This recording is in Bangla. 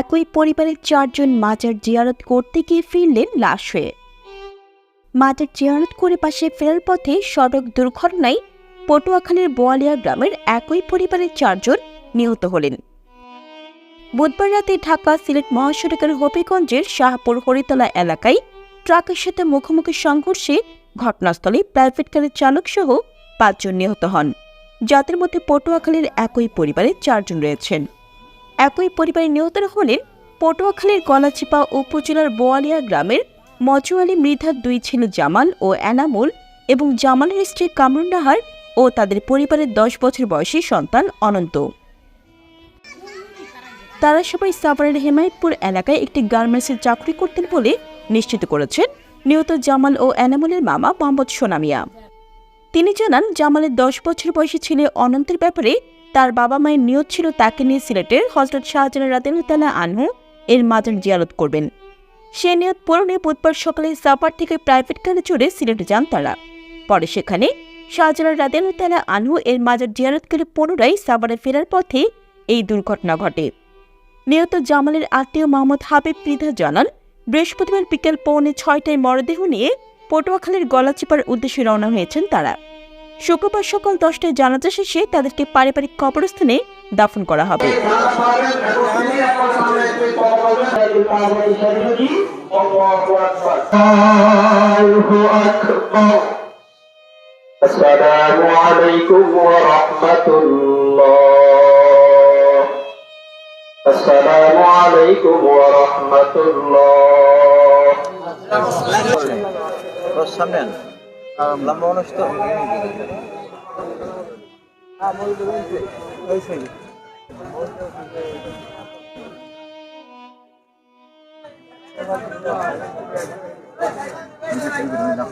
একই পরিবারের চারজন মাজার জিয়ারত করতে গিয়ে ফিরলেন লাশ। হয়ে মাজার জিয়ারত করে পাশে ফেরার পথে সড়ক দুর্ঘটনায় পটুয়াখালীর বোয়ালিয়া গ্রামের একই পরিবারের চারজন নিহত হলেন। বুধবার রাতে ঢাকা সিলেট মহাসড়কের হবিগঞ্জের শাহপুর হরিতলা এলাকায় ট্রাকের সাথে মুখোমুখি সংঘর্ষে ঘটনাস্থলে প্রাইভেট কারের চালক সহ পাঁচজন নিহত হন। যাদের মধ্যে পটুয়াখালীর একই পরিবারের চারজন রয়েছেন। একই পরিবারের নিহতরা হলেন পটুয়াখালীর গলাচিপা উপজেলার বোয়ালিয়া গ্রামের মজুয়ালি মৃধার দুই ছেলে জামাল ও এনামুল এবং জামালের স্ত্রী কামরুন নাহার ও তাদের পরিবারের দশ বছর বয়সী সন্তান অনন্ত। তারা সবাই সাভারের হেমায়তপুর এলাকায় একটি গার্মেন্টসের চাকরি করতেন বলে নিশ্চিত করেছেন নিহত জামাল ও এনামুলের মামা মোহাম্মদ সোনামিয়া। তিনি জানান, জামালের দশ বছর বয়সী ছেলে অনন্তের ব্যাপারে তার বাবা মায়ের নিয়ত ছিল তাকে নিয়ে সিলেটের হজরত শাহজালাল রাতেনুতালা আনহু এর মাজার জিয়ারত করবেন। সে নিয়ত পূরণে বুধবার সকালে সাপার থেকে প্রাইভেট কারে চড়ে সিলেটে যান তারা। পরে সেখানে শাহজালাল রাতেনুতালা আনহু এর মাজার জিয়ারত করে পুনরায় সাভারে ফেরার পথে এই দুর্ঘটনা ঘটে। নিহত জামালের আত্মীয় মোহাম্মদ হাবিব মৃধা জানান, বৃহস্পতিবার বিকেল পৌনে ছয়টায় মরদেহ নিয়ে পটুয়াখালীর গলাচিপার উদ্দেশ্যে রওনা হয়েছেন তারা। শুক্রবার সকাল দশটায় জানাজা শেষে তাদেরকে পারিবারিক কবরস্থানে দাফন করা হবে। আসসালামু আলাইকুম ওয়া রাহমাতুল্লাহ। ক্রস সামনে আন। লম্বা মানুষ তো।